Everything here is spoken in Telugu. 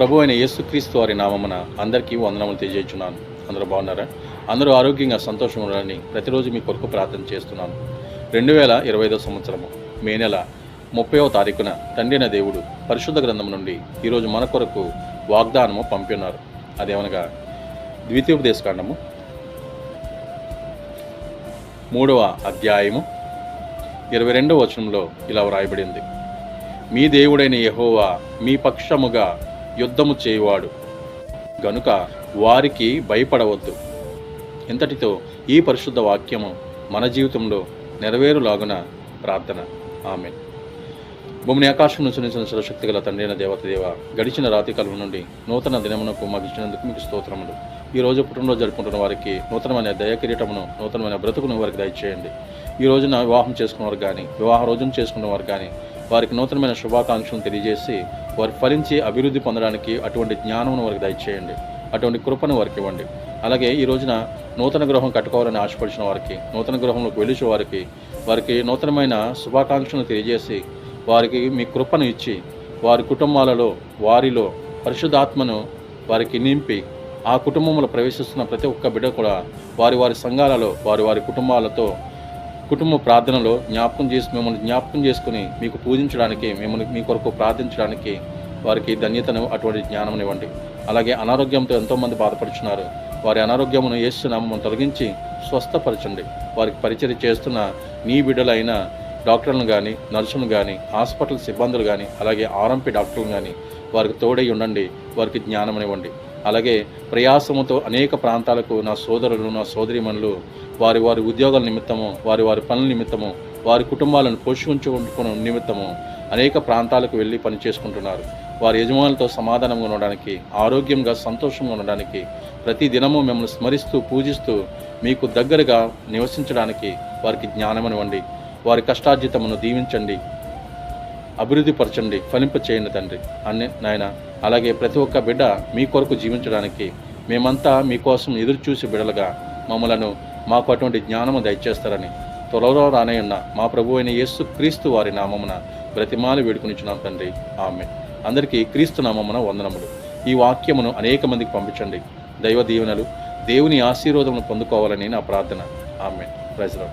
ప్రభు అయిన యేసుక్రీస్తు వారి నామమున అందరికీ వందనములు తెలియజేస్తున్నాను అందరూ బాగున్నారా? అందరూ ఆరోగ్యంగా సంతోషం ఉండాలని ప్రతిరోజు మీ కొరకు ప్రార్థన చేస్తున్నాను. రెండు వేల ఇరవై ఐదో సంవత్సరము మే నెల ముప్పైవ తారీఖున తండ్రిన దేవుడు పరిశుద్ధ గ్రంథం నుండి ఈరోజు మన కొరకు వాగ్దానము పంపినారు అదేమనగా ద్వితీయోపదేశకాండము మూడవ అధ్యాయము ఇరవై రెండవ వచనంలో ఇలా వ్రాయబడింది. మీ దేవుడైన యహోవా మీ పక్షముగా యుద్ధము చేయువాడు. గనుక వారికి భయపడవద్దు. ఇంతటితో ఈ పరిశుద్ధ వాక్యము మన జీవితంలో నెరవేరులాగున ప్రార్థన. ఆమె భూమిని ఆకాశం నుంచి నిలిచిన సర్వశక్తి గల తండ్రిన దేవత దేవ గడిచిన రాతి కాలం నుండి నూతన దినమునకు మాకు ఇచ్చినందుకు మీకు స్తోత్రములు. ఈ రోజు పుట్టినరోజు జరుపుకుంటున్న వారికి నూతనమైన దయ కిరీటమును నూతనమైన బ్రతుకును వారికి దయచేయండి. ఈ రోజున వివాహం చేసుకున్న వారు కానీ వివాహ రోజున చేసుకున్న వారు కానీ వారికి నూతనమైన శుభాకాంక్షలను తెలియజేసి వారు ఫలించి అభివృద్ధి పొందడానికి అటువంటి జ్ఞానమును వారికి దయచేయండి. అటువంటి కృపను వారికి ఇవ్వండి. అలాగే ఈ రోజున నూతన గృహం కట్టుకోవాలని ఆశపడిచిన వారికి నూతన గృహంలోకి వెలిచే వారికి వారికి నూతనమైన శుభాకాంక్షలను తెలియజేసి వారికి మీ కృపను ఇచ్చి వారి కుటుంబాలలో వారిలో పరిశుద్ధాత్మను వారికి నింపి ఆ కుటుంబంలో ప్రవేశిస్తున్న ప్రతి ఒక్క బిడ్డ కూడా వారి వారి సంఘాలలో వారి వారి కుటుంబాలతో కుటుంబ ప్రార్థనలో జ్ఞాపకం చేసి మిమ్మల్ని జ్ఞాపకం చేసుకుని మీకు పూజించడానికి మిమ్మల్ని మీ కొరకు ప్రార్థించడానికి వారికి ధన్యతను అటువంటి జ్ఞానం ఇవ్వండి. అలాగే అనారోగ్యంతో ఎంతోమంది బాధపడుచున్నారు. వారి అనారోగ్యమును ఏసునామం తొలగించి స్వస్థపరచండి. వారికి పరిచయం చేస్తున్న నీ బిడ్డలైన డాక్టర్లను కానీ నర్సులను కానీ హాస్పిటల్ సిబ్బందులు కానీ అలాగే ఆర్ఎంపీ డాక్టర్లు కానీ వారికి తోడై ఉండండి. వారికి జ్ఞానం ఇవ్వండి అలాగే ప్రయాసముతో అనేక ప్రాంతాలకు నా సోదరులు నా సోదరిమణులు వారి వారి ఉద్యోగాల నిమిత్తము వారి వారి పనుల నిమిత్తము వారి కుటుంబాలను పోషించుకుంటున్న నిమిత్తము అనేక ప్రాంతాలకు వెళ్ళి పని చేసుకుంటున్నారు వారి యజమానులతో సమాధానంగా ఉండడానికి ఆరోగ్యంగా సంతోషంగా ఉండడానికి ప్రతి దినము మిమ్మల్ని స్మరిస్తూ పూజిస్తూ మీకు దగ్గరగా నివసించడానికి వారికి జ్ఞానమనివ్వండి. వారి కష్టార్జితమును దీవించండి. అభివృద్ధి పరచండి ఫలింప చేయండి తండ్రి. అన్ని నాయన అలాగే ప్రతి ఒక్క బిడ్డ మీ కొరకు జీవించడానికి మేమంతా మీకోసం ఎదురు చూసి బిడలుగా మమ్మలను మాకు అటువంటి జ్ఞానము దయచేస్తారని త్వరలో రానయ్యున్న మా ప్రభు అయిన యేసు క్రీస్తు వారి నామమున బ్రతిమాలు వేడుకునిచ్చున్నాం తండ్రి. ఆమె అందరికీ క్రీస్తు నామమున వందనములు. ఈ వాక్యమును అనేక మందికి పంపించండి. దైవ దీవెనలు దేవుని ఆశీర్వాదమును పొందుకోవాలని నా ప్రార్థన. ఆమె ప్రజలు